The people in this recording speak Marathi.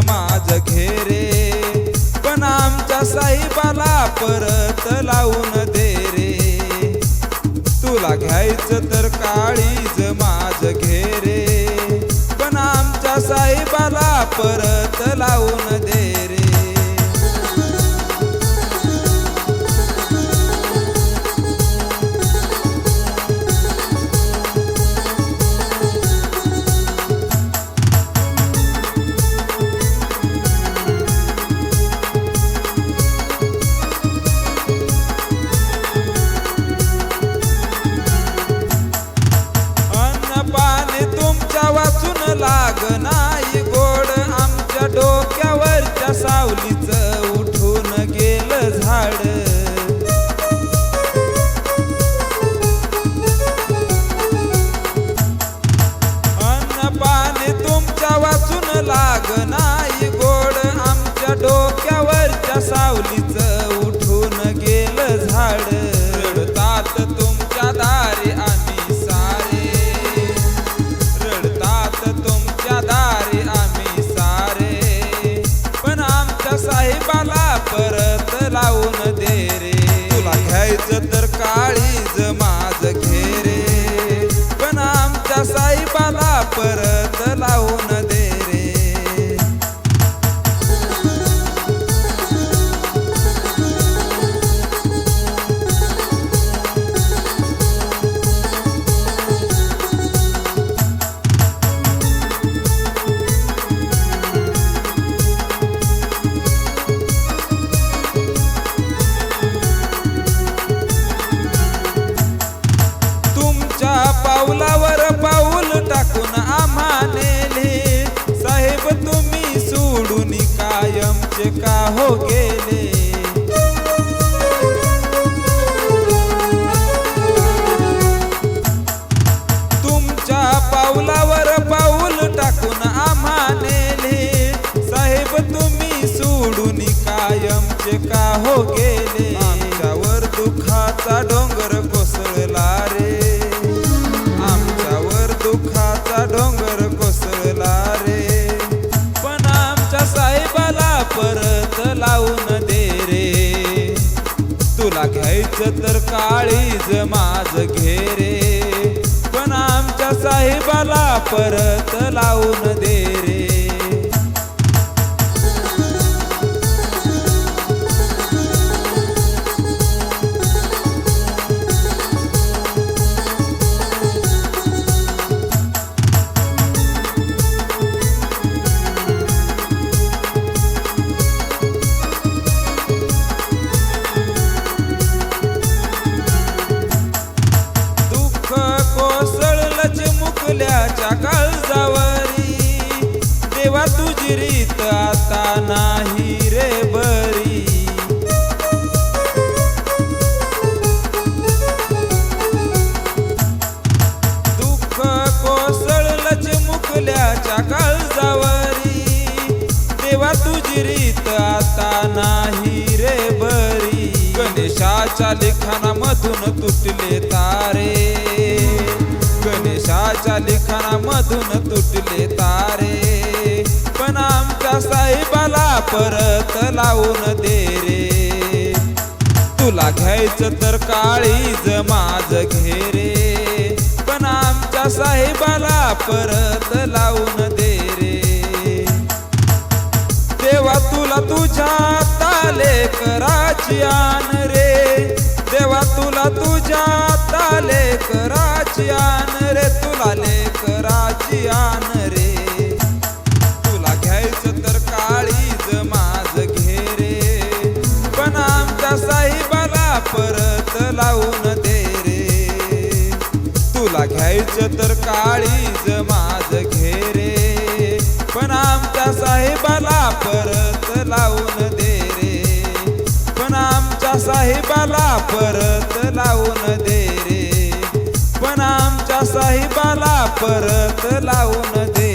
माझ घेरे. पण आमच्या साईबाला परत लावून दे रे. तुला घ्यायचं तर काळीज माझ घेरे. पण आमच्या साईबाला परत लावून दे banana. तर काळी तुझे का हो गेले? तुमच्या पावलावर पाऊल टाकून आम्हा नेले साहेब तुम्ही सोडून कायमचे का हो गेले? आमच्यावर दुखाचा डोंगर घ्यायचं तर काळीज माझ घेरे. पण आमच्या साहेबाला परत लावून दे रे. नाही रे बरी. गणेशाच्या लिखाणामधून तुटले तारे. गणेशाच्या लिखाणामधून तुटले तारे. पण आमच्या साहेबाला परत लावून दे रे. तुला घ्यायचं तर काळीज घे रे. पण आमच्या साहेबाला परत लावून कराची आण रे. देवा तुला तुझ्या ताले कराची आण रे? तुला ले कराची आण रे? तुला घ्यायचं तर काळीज माझ घेरे पण आमच्या साहेबाला परत लावून दे रे. तुला घ्यायचं तर काळीज माझ घेरे पण आमच्या साहेबाला परत लावून दे साहेबाला परत लावून दे रे. पण आमच्या साहेबाला परत लावून दे